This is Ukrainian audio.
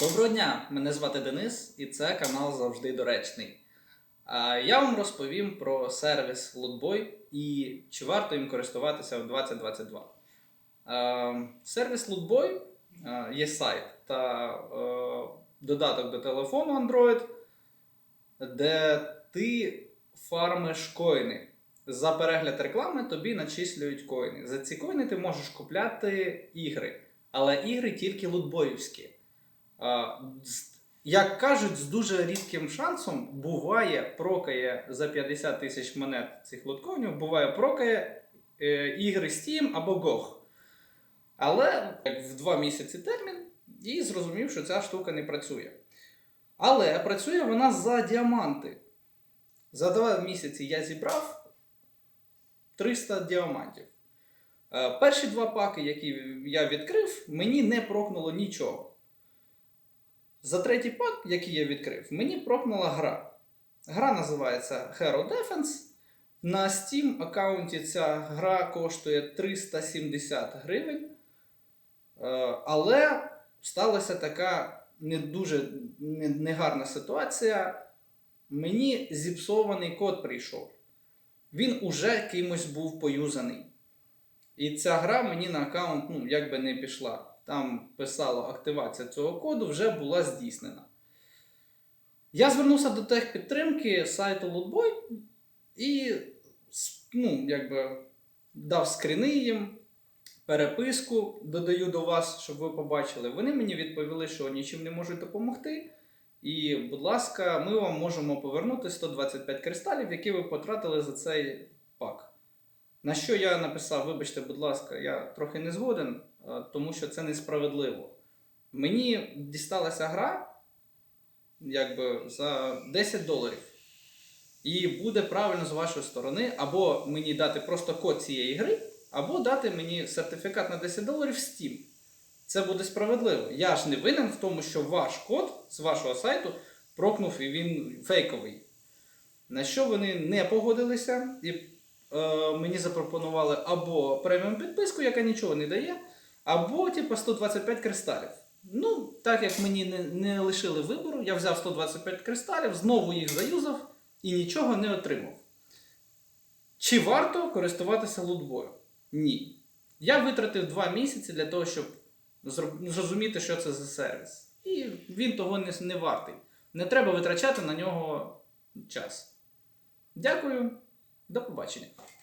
Доброго дня! Мене звати Денис, і це канал завжди доречний. Я вам розповім про сервіс Lootboy і чи варто їм користуватися в 2022. Е, Сервіс Lootboy е, є сайт та е, додаток до телефону Android, де ти фармиш коїни. За перегляд реклами тобі начислюють коїни. За ці коїни ти можеш купляти ігри, але ігри тільки лутбоївські. Як кажуть, з дуже рідким шансом буває прокає за 50 тисяч монет цих лоткоїнів, буває прокає е, ігри Steam або GOG. Але в два місяці термін і зрозумів, що ця штука не працює. Але працює вона за діаманти. За два місяці я зібрав 300 діамантів. Е, Перші два паки, які я відкрив, мені не прокнуло нічого. За третій пак, який я відкрив, мені прокнула гра. Гра називається Hero Defense. На Steam аккаунті ця гра коштує 370 гривень. Е, Але сталася така не дуже негарна ситуація. Мені зіпсований код прийшов. Він уже кимось був поюзаний. І ця гра мені на аккаунт ну, якби не пішла. Там писало, активація цього коду вже була здійснена. Я звернувся до техпідтримки сайту Lootboy і ну, якби, дав скріни їм, переписку додаю до вас, щоб ви побачили. Вони мені відповіли, що нічим не можуть допомогти. І, будь ласка, ми вам можемо повернути 125 кристалів, які ви потратили за цей пак. На що я написав, вибачте, будь ласка, я трохи не згоден, тому що це несправедливо. Мені дісталася гра якби, за 10 доларів. І буде правильно з вашої сторони, або мені дати просто код цієї гри, або дати мені сертифікат на 10 доларів в Steam. Це буде справедливо. Я ж не винен в тому, що ваш код з вашого сайту прокнув і він фейковий. На що вони не погодилися і е, мені запропонували або преміум підписку, яка нічого не дає, або типу 125 кристалів. Ну, так як мені не, не лишили вибору, я взяв 125 кристалів, знову їх заюзав і нічого не отримав. Чи варто користуватися лутбою? Ні. Я витратив 2 місяці для того, щоб зрозуміти, що це за сервіс. І він того не, не вартий. Не треба витрачати на нього час. Дякую, до побачення.